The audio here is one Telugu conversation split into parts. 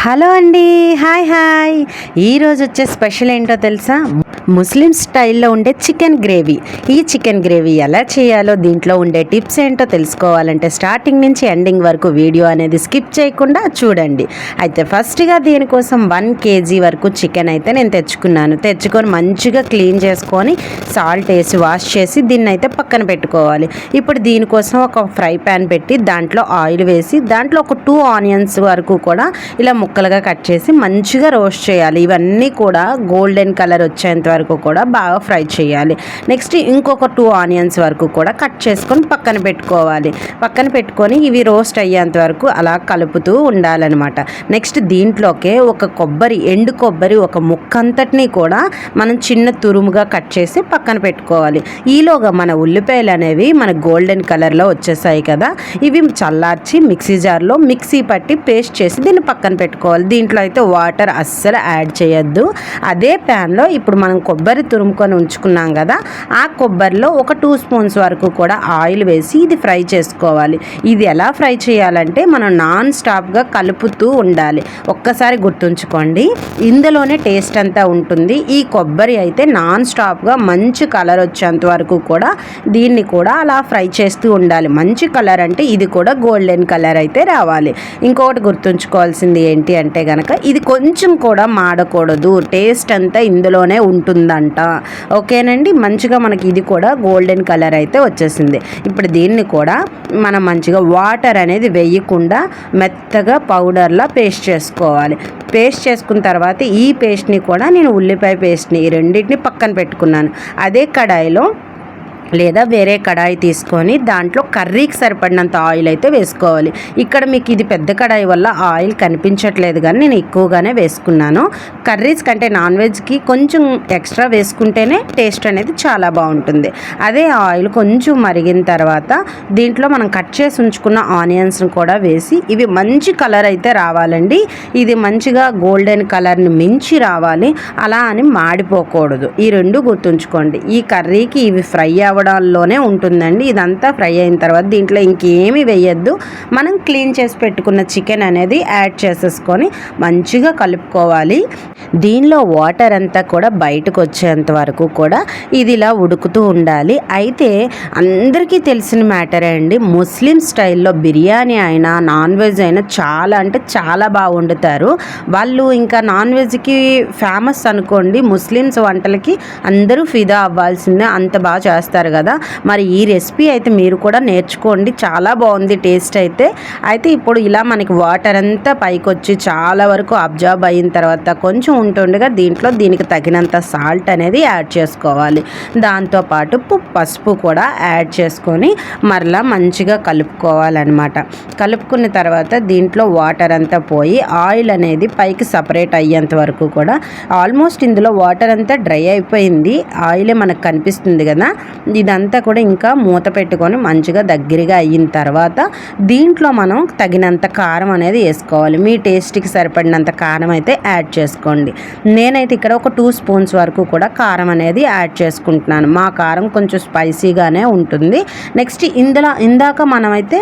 హలో అండి హాయ్ హాయ్. ఈరోజు వచ్చే స్పెషల్ ఏంటో తెలుసా? ముస్లిం స్టైల్లో ఉండే చికెన్ గ్రేవీ. ఈ చికెన్ గ్రేవీ ఎలా చేయాలో దీంట్లో ఉండే టిప్స్ ఏంటో తెలుసుకోవాలంటే స్టార్టింగ్ నుంచి ఎండింగ్ వరకు వీడియో అనేది స్కిప్ చేయకుండా చూడండి. అయితే ఫస్ట్గా దీనికోసం వన్ కేజీ వరకు చికెన్ అయితే నేను తెచ్చుకున్నాను. తెచ్చుకొని మంచిగా క్లీన్ చేసుకొని సాల్ట్ వేసి వాష్ చేసి దీన్ని అయితే పక్కన పెట్టుకోవాలి. ఇప్పుడు దీనికోసం ఒక ఫ్రై ప్యాన్ పెట్టి దాంట్లో ఆయిల్ వేసి దాంట్లో ఒక టూ ఆనియన్స్ వరకు కూడా ఇలా ముక్కలుగా కట్ చేసి మంచిగా రోస్ట్ చేయాలి. ఇవన్నీ కూడా గోల్డెన్ కలర్ వచ్చేంత వరకు కూడా బాగా ఫ్రై చేయాలి. నెక్స్ట్ ఇంకొక టూ ఆనియన్స్ వరకు కూడా కట్ చేసుకొని పక్కన పెట్టుకోవాలి. పక్కన పెట్టుకొని ఇవి రోస్ట్ అయ్యేంత వరకు అలా కలుపుతూ ఉండాలన్నమాట. నెక్స్ట్ దీంట్లోకే ఒక కొబ్బరి ఎండు కొబ్బరి ఒక ముక్కంతటిని కూడా మనం చిన్న తురుముగా కట్ చేసి పక్కన పెట్టుకోవాలి. ఈలోగా మన ఉల్లిపాయలు అనేవి మన గోల్డెన్ కలర్లో వచ్చేసాయి కదా. ఇవి చల్లార్చి మిక్సీ జార్లో మిక్సీ పట్టి పేస్ట్ చేసి దీన్ని పక్కన పెట్టుకోవాలి. దీంట్లో అయితే వాటర్ అస్సలు యాడ్ చేయొద్దు. అదే ప్యాన్లో ఇప్పుడు మనం కొబ్బరి తురుముకొని ఉంచుకున్నాం కదా ఆ కొబ్బరిలో ఒక టూ స్పూన్స్ వరకు కూడా ఆయిల్ వేసి ఇది ఫ్రై చేసుకోవాలి. ఇది ఎలా ఫ్రై చేయాలంటే మనం నాన్ స్టాప్గా కలుపుతూ ఉండాలి. ఒక్కసారి గుర్తుంచుకోండి ఇందులోనే టేస్ట్ అంతా ఉంటుంది. ఈ కొబ్బరి అయితే నాన్ స్టాప్గా మంచి కలర్ వచ్చేంత వరకు కూడా దీన్ని కూడా అలా ఫ్రై చేస్తూ ఉండాలి. మంచి కలర్ అంటే ఇది కూడా గోల్డెన్ కలర్ అయితే రావాలి. ఇంకొకటి గుర్తుంచుకోవాల్సింది ఏంటి అంటే కనుక ఇది కొంచెం కూడా మాడకూడదు. టేస్ట్ అంతా ఇందులోనే ఉంటుంది ఉంటుందంట. ఓకేనండి? మంచిగా మనకి ఇది కూడా గోల్డెన్ కలర్ అయితే వచ్చేసింది. ఇప్పుడు దీన్ని కూడా మనం మంచిగా వాటర్ అనేది వేయకుండా మెత్తగా పౌడర్లా పేస్ట్ చేసుకోవాలి. పేస్ట్ చేసుకున్న తర్వాత ఈ పేస్ట్ని కూడా నేను ఉల్లిపాయ పేస్ట్ని ఈ రెండింటిని పక్కన పెట్టుకున్నాను. అదే కడాయిలో లేదా వేరే కడాయి తీసుకొని దాంట్లో కర్రీకి సరిపడినంత ఆయిల్ అయితే వేసుకోవాలి. ఇక్కడ మీకు ఇది పెద్ద కడాయి వల్ల ఆయిల్ కనిపించట్లేదు కానీ నేను ఎక్కువగానే వేసుకున్నాను. కర్రీస్ కంటే నాన్ వెజ్కి కొంచెం ఎక్స్ట్రా వేసుకుంటేనే టేస్ట్ అనేది చాలా బాగుంటుంది. అదే ఆయిల్ కొంచెం మరిగిన తర్వాత దీంట్లో మనం కట్ చేసి ఉంచుకున్న ఆనియన్స్ని కూడా వేసి ఇవి మంచి కలర్ అయితే రావాలండి. ఇది మంచిగా గోల్డెన్ కలర్ని మించి రావాలి. అలా అని మాడిపోకూడదు. ఈ రెండు గుర్తుంచుకోండి. ఈ కర్రీకి ఇవి ఫ్రై అవ్వడాల్లోనే ఉంటుందండి. ఇదంతా ఫ్రై అయిన తర్వాత దీంట్లో ఇంకేమీ వేయద్దు. మనం క్లీన్ చేసి పెట్టుకున్న చికెన్ అనేది యాడ్ చేసేసుకొని మంచిగా కలుపుకోవాలి. దీనిలో వాటర్ అంతా కూడా బయటకు వచ్చేంత వరకు కూడా ఇది ఇలా ఉడుకుతూ ఉండాలి. అయితే అందరికీ తెలిసిన మ్యాటరే అండి ముస్లిం స్టైల్లో బిర్యానీ అయినా నాన్ వెజ్ అయినా చాలా అంటే చాలా బాగా వండుతారు వాళ్ళు ఇంకా నాన్ వెజ్కి ఫేమస్ అనుకోండి ముస్లిమ్స్ వంటలకి అందరూ ఫిదా అవ్వాల్సిందే అంత బాగా చేస్తారు కదా. మరి ఈ రెసిపీ అయితే మీరు కూడా నేర్చుకోండి. చాలా బాగుంది టేస్ట్ అయితే. అయితే ఇప్పుడు ఇలా మనకి వాటర్ అంతా పైకి వచ్చి చాలా వరకు అబ్జర్బ్ అయిన తర్వాత కొంచెం ఉంటుండగా దీంట్లో దీనికి తగినంత సాల్ట్ అనేది యాడ్ చేసుకోవాలి. దాంతోపాటు పసుపు కూడా యాడ్ చేసుకొని మరలా మంచిగా కలుపుకోవాలన్నమాట. కలుపుకున్న తర్వాత దీంట్లో వాటర్ అంతా పోయి ఆయిల్ అనేది పైకి సపరేట్ అయ్యేంత వరకు కూడా ఆల్మోస్ట్ ఇందులో వాటర్ అంతా డ్రై అయిపోయింది. ఆయిలే మనకు కనిపిస్తుంది కదా. ఇదంతా కూడా ఇంకా మూత పెట్టుకొని మంచిగా దగ్గరగా అయిన తర్వాత దీంట్లో మనం తగినంత కారం అనేది వేసుకోవాలి. మీ టేస్ట్కి సరిపడినంత కారం అయితే యాడ్ చేసుకోండి. నేనైతే ఇక్కడ ఒక టూ స్పూన్స్ వరకు కూడా కారం అనేది యాడ్ చేసుకుంటున్నాను. మా కారం కొంచెం స్పైసీగానే ఉంటుంది. నెక్స్ట్ ఇందులో ఇందాక మనమైతే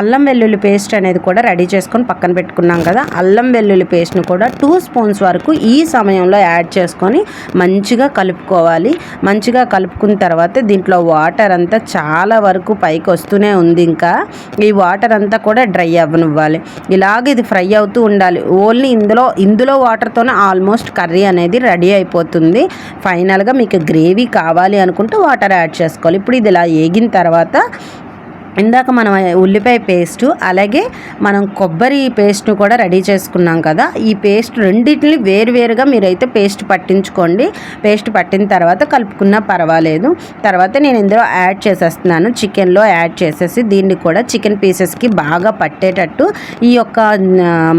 అల్లం వెల్లుల్లి పేస్ట్ అనేది కూడా రెడీ చేసుకొని పక్కన పెట్టుకున్నాం కదా అల్లం వెల్లుల్లి పేస్ట్ని కూడా టూ స్పూన్స్ వరకు ఈ సమయంలో యాడ్ చేసుకొని మంచిగా కలుపుకోవాలి. మంచిగా కలుపుకున్న తర్వాత దీంట్లో వాటర్ అంతా చాలా వరకు పైకి వస్తూనే ఉంది ఇంకా. ఈ వాటర్ అంతా కూడా డ్రై అవ్వనివ్వాలి. ఇలాగ ఇది ఫ్రై అవుతూ ఉండాలి. ఓన్లీ ఇందులో ఇందులో వాటర్తోనే ఆల్మోస్ట్ కర్రీ అనేది రెడీ అయిపోతుంది. ఫైనల్గా మీకు గ్రేవీ కావాలి అనుకుంటే వాటర్ యాడ్ చేసుకోవాలి. ఇప్పుడు ఇది ఇలా ఏగిన తర్వాత ఇందాక మనం ఉల్లిపాయ పేస్టు అలాగే మనం కొబ్బరి పేస్ట్ను కూడా రెడీ చేసుకున్నాం కదా. ఈ పేస్ట్ రెండింటిని వేరువేరుగా మీరైతే పేస్ట్ పట్టించుకోండి. పేస్ట్ పట్టిన తర్వాత కలుపుకున్నా పర్వాలేదు. తర్వాత నేను ఇందులో యాడ్ చేసేస్తున్నాను. చికెన్లో యాడ్ చేసేసి దీన్ని కూడా చికెన్ పీసెస్కి బాగా పట్టేటట్టు ఈ యొక్క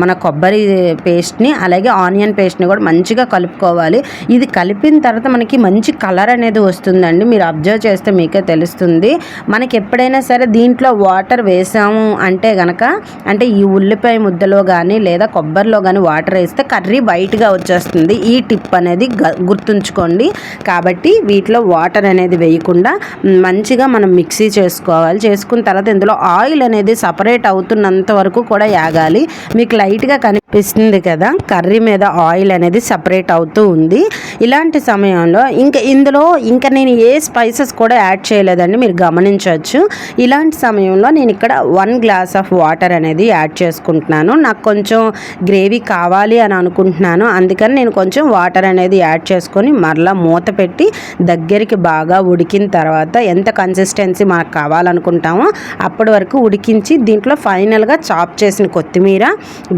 మన కొబ్బరి పేస్ట్ని అలాగే ఆనియన్ పేస్ట్ని కూడా మంచిగా కలుపుకోవాలి. ఇది కలిపిన తర్వాత మనకి మంచి కలర్ అనేది వస్తుందండి. మీరు అబ్జర్వ్ చేస్తే మీకే తెలుస్తుంది. మనకి ఎప్పుడైనా సరే దీని దీంట్లో వాటర్ వేసాము అంటే గనక అంటే ఈ ఉల్లిపాయ ముద్దలో కానీ లేదా కొబ్బరిలో కానీ వాటర్ వేస్తే కర్రీ వైట్గా వచ్చేస్తుంది. ఈ టిప్ అనేది గ- గుర్తుంచుకోండి. కాబట్టి వీటిలో వాటర్ అనేది వేయకుండా మంచిగా మనం మిక్సీ చేసుకోవాలి. చేసుకున్న తర్వాత ఇందులో ఆయిల్ అనేది సపరేట్ అవుతున్నంత వరకు కూడా యాగాలి. మీకు లైట్గా కనిపిస్తుంది కదా కర్రీ మీద ఆయిల్ అనేది సపరేట్ అవుతూ ఉంది. ఇలాంటి సమయంలో ఇంకా ఇందులో ఇంకా నేను ఏ స్పైసెస్ కూడా యాడ్ చేయలేదండి మీరు గమనించవచ్చు. ఇలాంటి సమయంలో నేను ఇక్కడ వన్ గ్లాస్ ఆఫ్ వాటర్ అనేది యాడ్ చేసుకుంటున్నాను. నాకు కొంచెం గ్రేవీ కావాలి అని అనుకుంటున్నాను. అందుకని నేను కొంచెం వాటర్ అనేది యాడ్ చేసుకొని మరలా మూత పెట్టి దగ్గరికి బాగా ఉడికిన తర్వాత ఎంత కన్సిస్టెన్సీ మనకు కావాలనుకుంటామో అప్పటి వరకు ఉడికించి దీంట్లో ఫైనల్గా చాప్ చేసిన కొత్తిమీర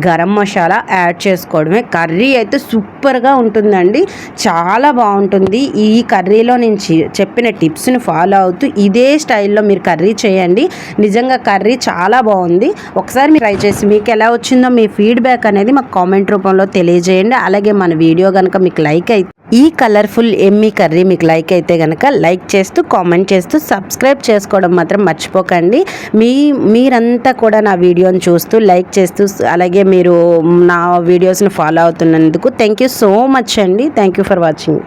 గరం మసాలా యాడ్ చేసుకోవడమే. కర్రీ అయితే సూపర్గా ఉంటుందండి. చాలా బాగుంటుంది. ఈ కర్రీలో నుంచి చెప్పిన టిప్స్ని ఫాలో అవుతూ ఇదే స్టైల్లో మీరు కర్రీ చేయండి. నిజంగా కర్రీ చాలా బాగుంది. ఒకసారి మీరు ట్రై చేసి మీకు ఎలా వచ్చిందో మీ ఫీడ్బ్యాక్ అనేది మాకు కామెంట్ రూపంలో తెలియజేయండి. అలాగే మన వీడియో కనుక మీకు లైక్ అయితే ఈ కలర్ఫుల్ ఎమ్మీ కర్రీ మీకు లైక్ అయితే కనుక లైక్ చేస్తూ కామెంట్ చేస్తూ సబ్స్క్రైబ్ చేసుకోవడం మాత్రం మర్చిపోకండి. మీ మీరంతా కూడా నా వీడియోని చూస్తూ లైక్ చేస్తూ అలాగే మీరు నా వీడియోస్ని ఫాలో అవుతున్నందుకు థ్యాంక్ యూ సో మచ్ అండి. Thank you for watching.